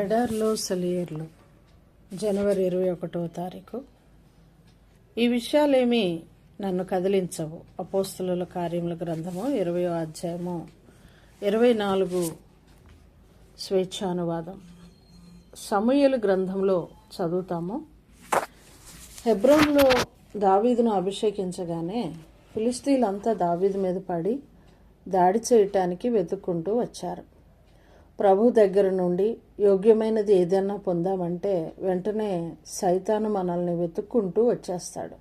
ఎడార్లో సెలియర్లు. జనవరి ఇరవై ఒకటో తారీఖు. ఈ విషయాలేమీ నన్ను కదిలించవు. అపోస్తుల కార్యముల గ్రంథము ఇరవయో అధ్యాయము ఇరవై నాలుగు స్వేచ్ఛానువాదం. సమూహల గ్రంథంలో చదువుతాము. హెబ్రోన్లో దావీదును అభిషేకించగానే ఫిలిస్తీన్లంతా దావీదు మీద పడి దాడి చేయటానికి వెతుక్కుంటూ వచ్చారు. ప్రభు దగ్గర నుండి యోగ్యమైనది ఏదైనా పొందామంటే వెంటనే సైతాను మనల్ని వెతుక్కుంటూ వచ్చేస్తాడు.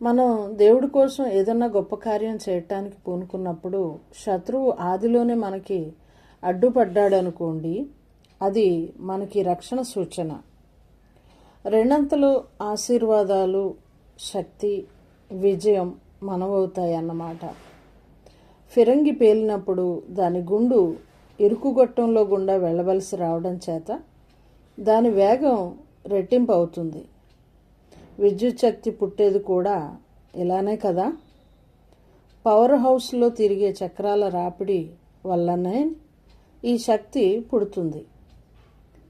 మనం దేవుడి కోసం ఏదన్నా గొప్ప కార్యం చేయటానికి పూనుకున్నప్పుడు శత్రువు ఆదిలోనే మనకి అడ్డుపడ్డాడు అనుకోండి అది మనకి రక్షణ సూచన. రెండంతలు ఆశీర్వాదాలు శక్తి విజయం మనవవుతాయి అన్నమాట ఫిరంగి పేలినప్పుడు దాని గుండు ఇరుకుగొట్టంలో గుండా వెళ్ళవలసి రావడం చేత దాని వేగం రెట్టింపు అవుతుంది విద్యుత్ శక్తి పుట్టేది కూడా ఇలానే కదా? పవర్ హౌస్లో తిరిగే చక్రాల రాపిడి వల్లనే ఈ శక్తి పుడుతుంది.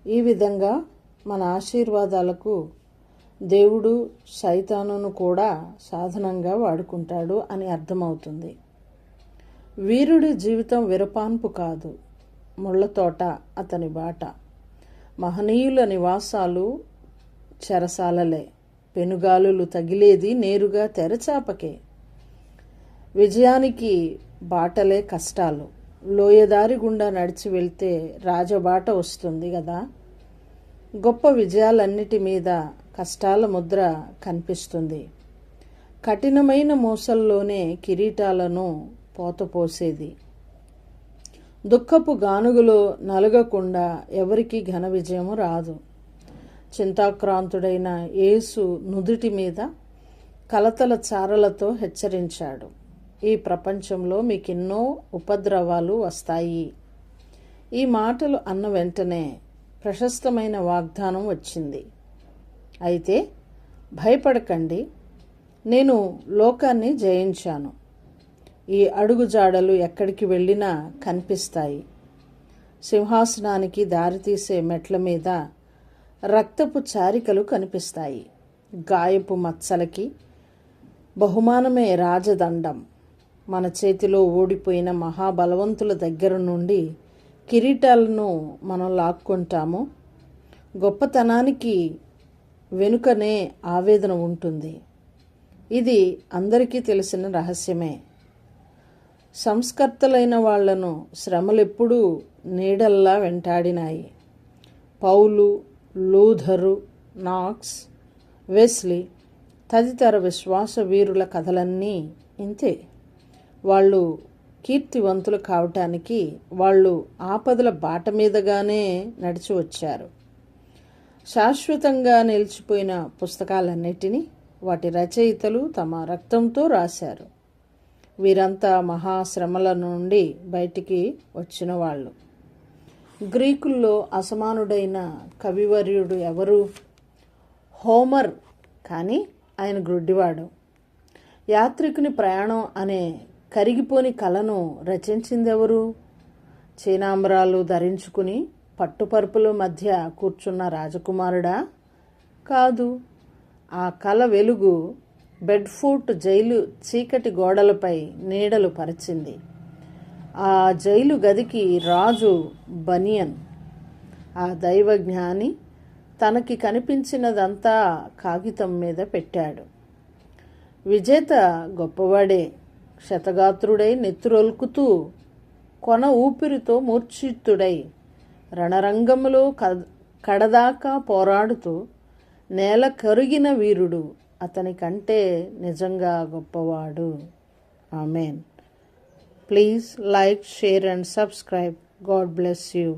ఈ విధంగా మన ఆశీర్వాదాలకు దేవుడు సైతానును కూడా సాధనంగా వాడుకుంటాడు అని అర్థమవుతుంది. వీరుడి జీవితం విరపాన్పు కాదు. ముళ్ళతోట అతని బాట. మహనీయుల నివాసాలు చెరసాలలే. పెనుగాలులు తగిలేది నేరుగా తెరచాపకే. విజయానికి బాటలే కష్టాలు. లోయదారి గుండా నడిచి వెళ్తే రాజబాట వస్తుంది కదా గొప్ప విజయాలన్నిటి మీద కష్టాల ముద్ర కనిపిస్తుంది. కఠినమైన మోసల్లోనే కిరీటాలను పోతపోసేది. దుఃఖపు గానుగులో నలగకుండా ఎవరికి ఘన విజయము రాదు. చింతాక్రాంతుడైన యేసు నుదుటి మీద కలతల చారలతో హెచ్చరించాడు. ఈ ప్రపంచంలో మీకెన్నో ఉపద్రవాలు వస్తాయి. ఈ మాటలు అన్న వెంటనే ప్రశస్తమైన వాగ్దానం వచ్చింది. అయితే భయపడకండి. నేను లోకాన్ని జయించాను. ఈ అడుగుజాడలు ఎక్కడికి వెళ్ళినా కనిపిస్తాయి. సింహాసనానికి దారితీసే మెట్ల మీద రక్తపు చారికలు కనిపిస్తాయి. గాయపు మచ్చలకి బహుమానమే రాజదండం. మన చేతిలో ఓడిపోయిన మహాబలవంతుల దగ్గర నుండి కిరీటాలను మనం లాక్కుంటాము. గొప్పతనానికి వెనుకనే ఆవేదన ఉంటుంది. ఇది అందరికీ తెలిసిన రహస్యమే. సంస్కర్తలైన వాళ్ళను శ్రమలెప్పుడూ నీడల్లా వెంటాడినాయి. పౌలు లూథరు నాక్స్ వెస్లీ తదితర విశ్వాస వీరుల కథలన్నీ ఇంతే. వాళ్ళు కీర్తివంతులు కావటానికి వాళ్ళు ఆపదల బాట మీదగానే నడిచి వచ్చారు. శాశ్వతంగా నిలిచిపోయిన పుస్తకాలన్నిటినీ వాటి రచయితలు తమ రక్తంతో రాశారు. వీరంతా మహాశ్రమల నుండి బయటికి వచ్చిన వాళ్ళు గ్రీకుల్లో అసమానుడైన కవివర్యుడు ఎవరు? హోమర్. కానీ ఆయన గ్రుడ్డివాడు యాత్రికుని ప్రయాణం అనే కరిగిపోని కళను రచించిందెవరు? చీనాంబరాలు ధరించుకుని పట్టుపరుపుల మధ్య కూర్చున్న రాజకుమారుడా? కాదు. ఆ కళ వెలుగు బెడ్ఫూట్ జైలు చీకటి గోడలపై నీడలు పరిచింది. ఆ జైలు గదికి రాజు బనియన్ ఆ దైవజ్ఞాని తనకి కనిపించినదంతా కాగితం మీద పెట్టాడు. విజేత గొప్పవాడే క్షతగాత్రుడై నెత్తురొల్కుతూ కొన ఊపిరితో మూర్ఛిత్తుడై రణరంగంలో కడదాకా పోరాడుతూ నేల కరిగిన వీరుడు అతని కంటే నిజంగా గొప్పవాడు. Amen. Please like share and subscribe. God bless you.